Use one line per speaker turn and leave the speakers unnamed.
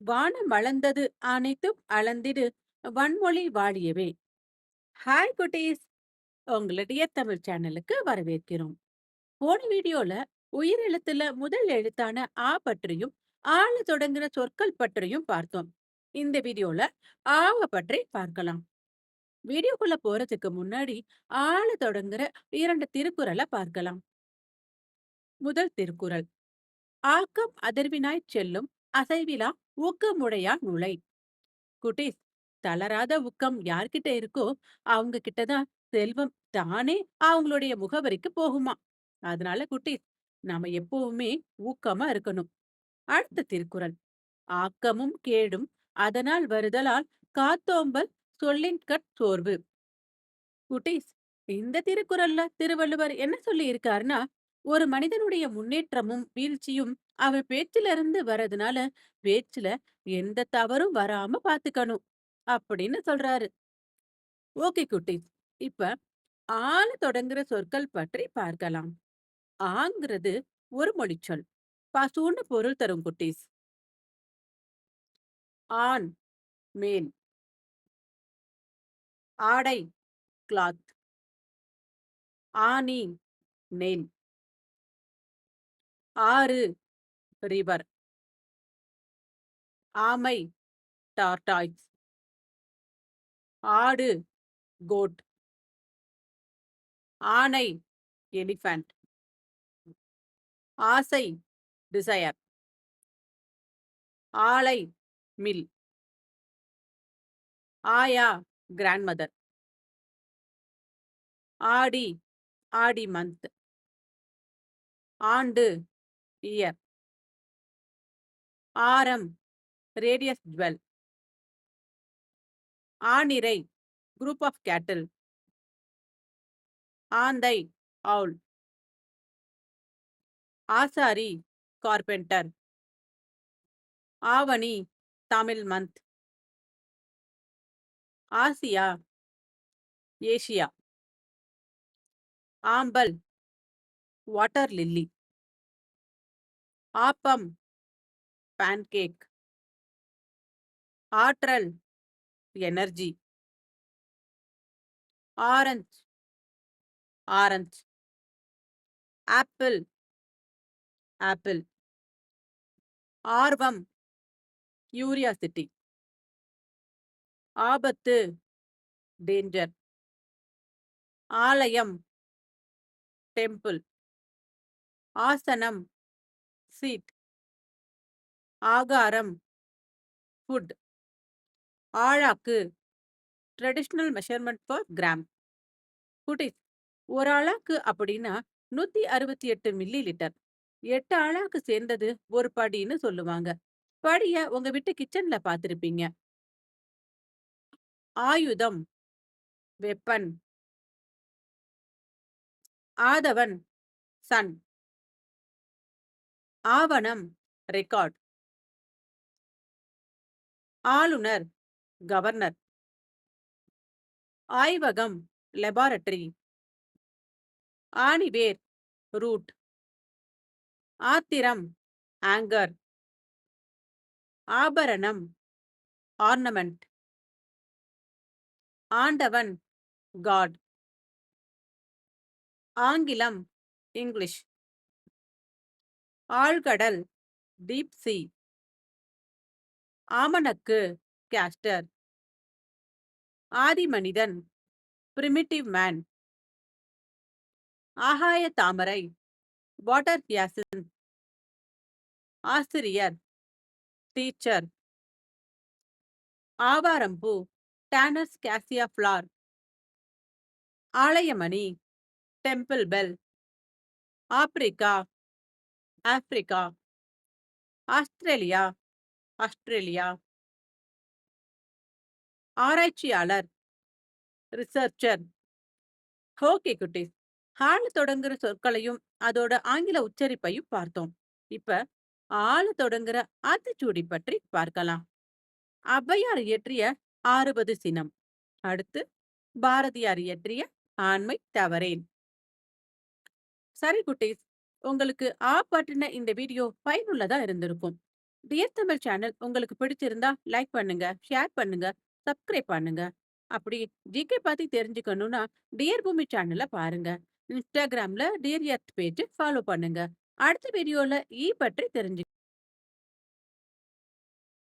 வானம் அளந்தது அனைத்தும் அளந்திடு. வன்மொழி வாழியவே ஹாய் குட்டீஸ். உங்களுடைய தமிழ் சேனலுக்கு வரவேற்கிறோம். போன வீடியோல உயிரெழுத்துல முதல் எழுத்தான ஆ பற்றியும் ஆள தொடங்குற சொற்கள் பற்றியும் பார்த்தோம். இந்த வீடியோல ஆவ பற்றி பார்க்கலாம். வீடியோக்குள்ள போறதுக்கு முன்னாடி ஆள தொடங்குற இரண்டு திருக்குறளை பார்க்கலாம். முதல் திருக்குறள். ஆக்கம் அதிர்வினாய் செல்லும் அசைவிலா ஊக்கமுடையா நுழை குட்டீஸ் தளராத ஊக்கம் யார்கிட்ட இருக்கோ அவங்க கிட்டதான் செல்வம் தானே அவங்களுடைய முகவரிக்கு போகுமா. அதனால குட்டீஸ் நாம எப்பவுமே ஊக்கமா இருக்கணும். அடுத்த திருக்குறள் ஆக்கமும் கேடும் அதனால் வருதலால் காத்தோம்பல் சொல்லின் கட் சோர்வு. குட்டீஸ் இந்த திருக்குறள்ல திருவள்ளுவர் என்ன சொல்லி இருக்காருன்னா ஒரு மனிதனுடைய முன்னேற்றமும் வீழ்ச்சியும் அவன் பேச்சிலிருந்து வர்றதுனால பேச்சுல எந்த தவறும் வராம பாத்துக்கணும் அப்படின்னு சொல்றாரு. ஓகே குட்டீஸ் இப்ப ஆன தொடங்குற சொற்கள் பற்றி பார்க்கலாம். ஆங்கிறது ஒரு மொழிச்சொல் பசுன்னு பொருள் தரும் குட்டீஸ். ஆண் மேல். ஆடை கிளாத் ஆணி நெல் ஆறு ரிவர் ஆமை டார்டாய்ஸ் ஆடு கோட். ஆனை எலிஃபண்ட். ஆசை டிசையர். ஆலை மில். ஆயா கிராண்ட்மதர். ஆடி ஆடி மந்த். ஆண்டு இயர். ஆரம் ரேடியஸ் ஜுவல் ஆணிரை குரூப் ஆஃப் கேட்டில் ஆந்தை அவுல் ஆசாரி கார்பெண்டர் ஆவணி தமிழ் மந்த் ஆசியா ஏசியா ஆம்பல் வாட்டர் லில்லி ஆப்பம் பேன்கேக் ஆற்றல் energy orange. Orange. Apple. Apple. ஆர்வம். யூரியாசிட்டி ஆபத்து. டேஞ்சர் ஆலயம். டெம்பிள் ஆசனம். சீட் ஆகாரம் ஃபுட் ஆழாக்கு ட்ரெடிஷ்னல் மெஷர்மெண்ட் ஃபார் கிராம் குட்டீஸ் ஒரு அழாக்கு அப்படின்னா நூத்தி அறுபத்தி எட்டு மில்லி லிட்டர் எட்டு அழாக்கு சேர்ந்தது ஒரு படின்னு சொல்லுவாங்க. படிய உங்க வீட்டு கிச்சன்ல பார்த்துருப்பீங்க. ஆயுதம் வெப்பன் ஆதவன் சன் ஆவணம் ரெக்கார்ட் ஆளுநர் கவர்னர். ஆய்வகம் லெபார்டரி ஆணிவேர் ரூட் ஆத்திரம் ஆங்கர் ஆபரணம் ஆர்னமெண்ட் ஆண்டவன் காட் ஆங்கிலம் இங்கிலீஷ் ஆழ்கடல் டீப் சீ ஆமணக்கு கேஸ்டர். ஆதிமனிதன் பிரிமிட்டிவ் மேன் ஆகாய தாமரை வாட்டர் யாசின் ஆசிரியர் டீச்சர் ஆவாரம்பூ tanner's cassia flower Alayamani temple bell Africa Africa Australia Australia. ஆராய்ச்சியாளர் ரிசர்ச்சர் ஓகே குட்டீஸ் ஆளு தொடங்குற சொற்களையும் அதோட ஆங்கில உச்சரிப்பையும் பார்த்தோம். இப்ப ஆளு தொடங்குற ஆத்திச்சூடி பற்றி பார்க்கலாம். அவ்வையார் இயற்றிய ஆறுபது சினம். அடுத்து பாரதியார் இயற்றிய ஆண்மை தவறேன். சரி குட்டீஸ் உங்களுக்கு ஆ பற்றின இந்த வீடியோ பயனுள்ளதா இருந்திருக்கும். டியர் தமிழ் சேனல் உங்களுக்கு பிடிச்சிருந்தா லைக் பண்ணுங்க, ஷேர் பண்ணுங்க, சப்ஸ்கிரைப் பண்ணுங்க. அப்படி ஜிகே பத்தி தெரிஞ்சுக்கணும்னா டியர் பூமி சேனலை பாருங்க. இன்ஸ்டாகிராம்ல டியர் எர்த் பேஜ் ஃபாலோ பண்ணுங்க. அடுத்த வீடியோல ஈ பற்றி தெரிஞ்சு